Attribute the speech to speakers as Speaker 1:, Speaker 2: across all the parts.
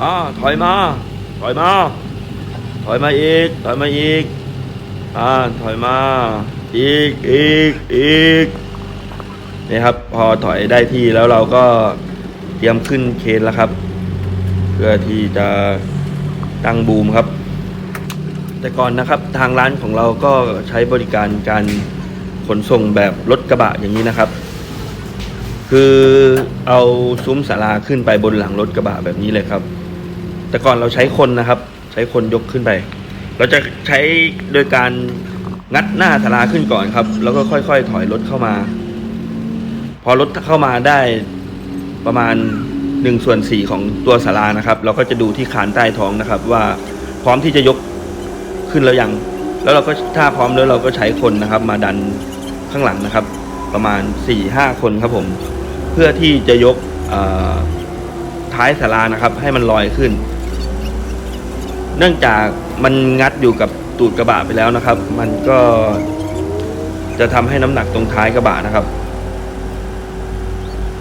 Speaker 1: อ่าถอยมา ถอยมา ถอยมาอีก ถอยมาอีก อ่า ถอยมา อีก อีก อีกนี่ครับ พอถอยได้ที่แล้วเราก็เตรียมขึ้นเคนแล้วครับ เพื่อที่จะตั้งบูมครับ แต่ก่อนนะครับทางร้านของเราก็ใช้บริการการขนส่งแบบรถกระบะอย่างนี้นะครับ คือเอาซุ้มศาลาขึ้นไปบนหลังรถกระบะแบบนี้เลยครับ แต่ก่อนเราใช้คนนะครับ ใช้คนยกขึ้นไป เราจะใช้โดยการงัดหน้าศาลาขึ้นก่อนครับ แล้วก็ค่อยๆ ถอยรถเข้ามา พอรถเข้ามาได้ประมาณ1นส่วนสี่ของตัวศาลานะครับ เราก็จะดูที่คานใต้ท้องนะครับ ว่าพร้อมที่จะยกขึ้นแล้วยัง แล้วเราก็ถ้าพร้อมแล้วเราก็ใช้คนนะครับ มาดันข้างหลังนะครับ ประมาณ4ี่ห้าคนครับผม เพื่อที่จะยกท้ายศาลานะครับ ให้มันลอยขึ้น เนื่องจากมันงัดอยู่กับตูดกระบะไปแล้วนะครับ มันก็จะทำให้น้ำหนักตรงท้ายกระบะนะครับ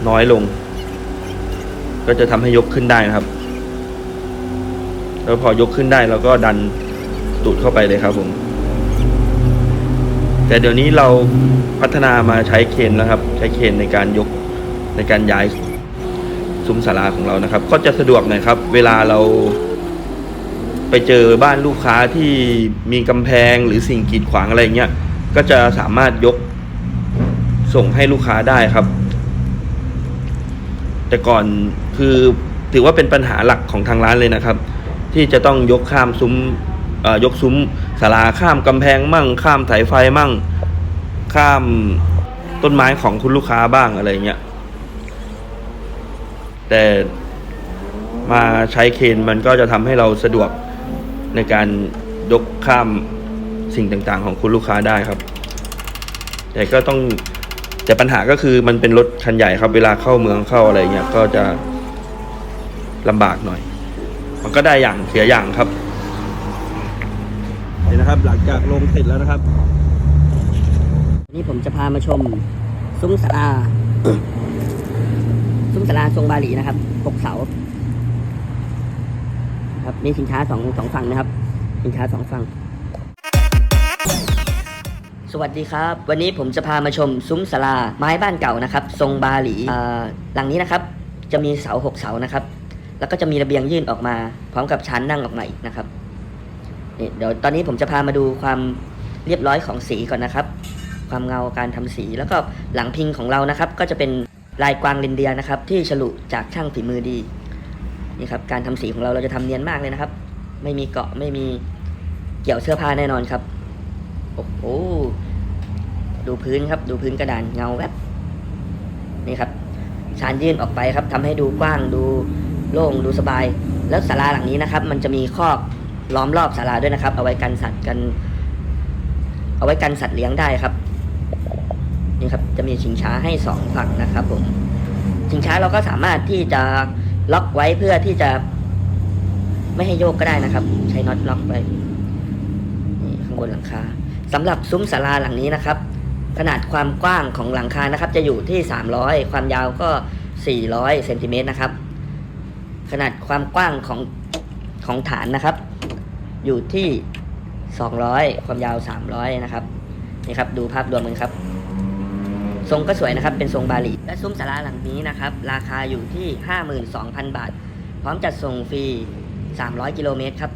Speaker 1: น้อยลง ก็จะทำให้ยกขึ้นได้นะครับ แล้วพอยกขึ้นได้เราก็ดันตูดเข้าไปเลยครับผม แต่เดี๋ยวนี้เราพัฒนามาใช้เคนแล้วครับ ใช้เคนในการยกในการย้ายซุ้มศาลาของเรานะครับ ก็จะสะดวกหน่อยครับ เวลาเรา ไปเจอบ้านลูกค้าที่มีกำแพงหรือสิ่งกีดขวางอะไรเงี้ยก็จะสามารถยกส่งให้ลูกค้าได้ครับ แต่ก่อนคือถือว่าเป็นปัญหาหลักของทางร้านเลยนะครับ ที่จะต้องยกข้ามซุ้มเอ่อยกซุ้มศาลาข้ามกำแพงมั่ง ข้ามสายไฟมั่ง ข้ามต้นไม้ของคุณลูกค้าบ้างอะไรเงี้ยแต่มาใช้เคนมันก็จะทำให้เราสะดวก ในการยกข้ามสิ่งต่างๆ ของคุณลูกค้าได้ครับ แต่ก็ต้องแต่ปัญหาก็คือมันเป็นรถคันใหญ่ครับ เวลาเข้าเมืองเข้าอะไรเงี้ยก็จะลำบากหน่อย มันก็ได้อย่างเสียอย่างครับนี่นะครับ หลังจากลงเสร็จแล้วนะครับ
Speaker 2: วันนี้ผมจะพามาชม ซุ้มศาลาซุ้มศาลาทรงบาหลีนะครับหกเสา ครับมีสินค้าสองสองฝั่งนะครับ สินค้าสองฝั่ง สวัสดีครับ วันนี้ผมจะพามาชมซุ้มศาลาไม้บ้านเก่านะครับ ทรงบาหลีหลังนี้นะครับ จะมีเสาหกเสานะครับ แล้วก็จะมีระเบียงยื่นออกมา พร้อมกับชั้นนั่งออกมาอีกนะครับนี่เดี๋ยวตอนนี้ผมจะพามาดูความเรียบร้อยของสีก่อนนะครับ ความเงาการทำสีแล้วก็หลังพิงของเรานะครับ ก็จะเป็นลายกวางเรนเดียนะครับ ที่ฉลุจากช่างฝีมือดี นี่ครับการทำสีของเราเราจะทำเนียนมากเลยนะครับ ไม่มีเกาะไม่มีเกี่ยวเสื้อผ้าแน่นอนครับโอ้โหดูพื้นครับ ดูพื้นกระดานเงาแบบนี่ครับชานยื่นออกไปครับทำให้ดูกว้างดูโล่งดูสบาย แล้วศาลาหลังนี้นะครับ มันจะมีคอกล้อมรอบศาลาด้วยนะครับ เอาไว้กันสัตว์กัน เอาไว้กันสัตว์เลี้ยงได้ครับนี่ครับจะมีชิงช้าให้สองฝั่งนะครับผมชิงช้าเราก็สามารถที่จะ ล็อกไว้เพื่อที่จะ ไม่ให้โยกก็ได้นะครับ ใช้น็อตล็อกไว้นี่ข้างบนหลังคาสำหรับซุ้มศาลาหลังนี้นะครับ ขนาดความกว้างของหลังคานะครับ จะอยู่ที่ 300 ความยาวก็ 400เซนติเมตรนะครับ ขนาดความกว้างของของฐานนะครับ อยู่ที่ 200 ความยาว 300 นะครับนี่ครับ ดูภาพรวมกันครับ ทรงก็สวยนะครับ เป็นทรงบาหลี และซุ้มศาลาหลังนี้นะครับ ราคาอยู่ที่ 52,000 บาท พร้อมจัดส่งฟรี 300 กิโลเมตรครับ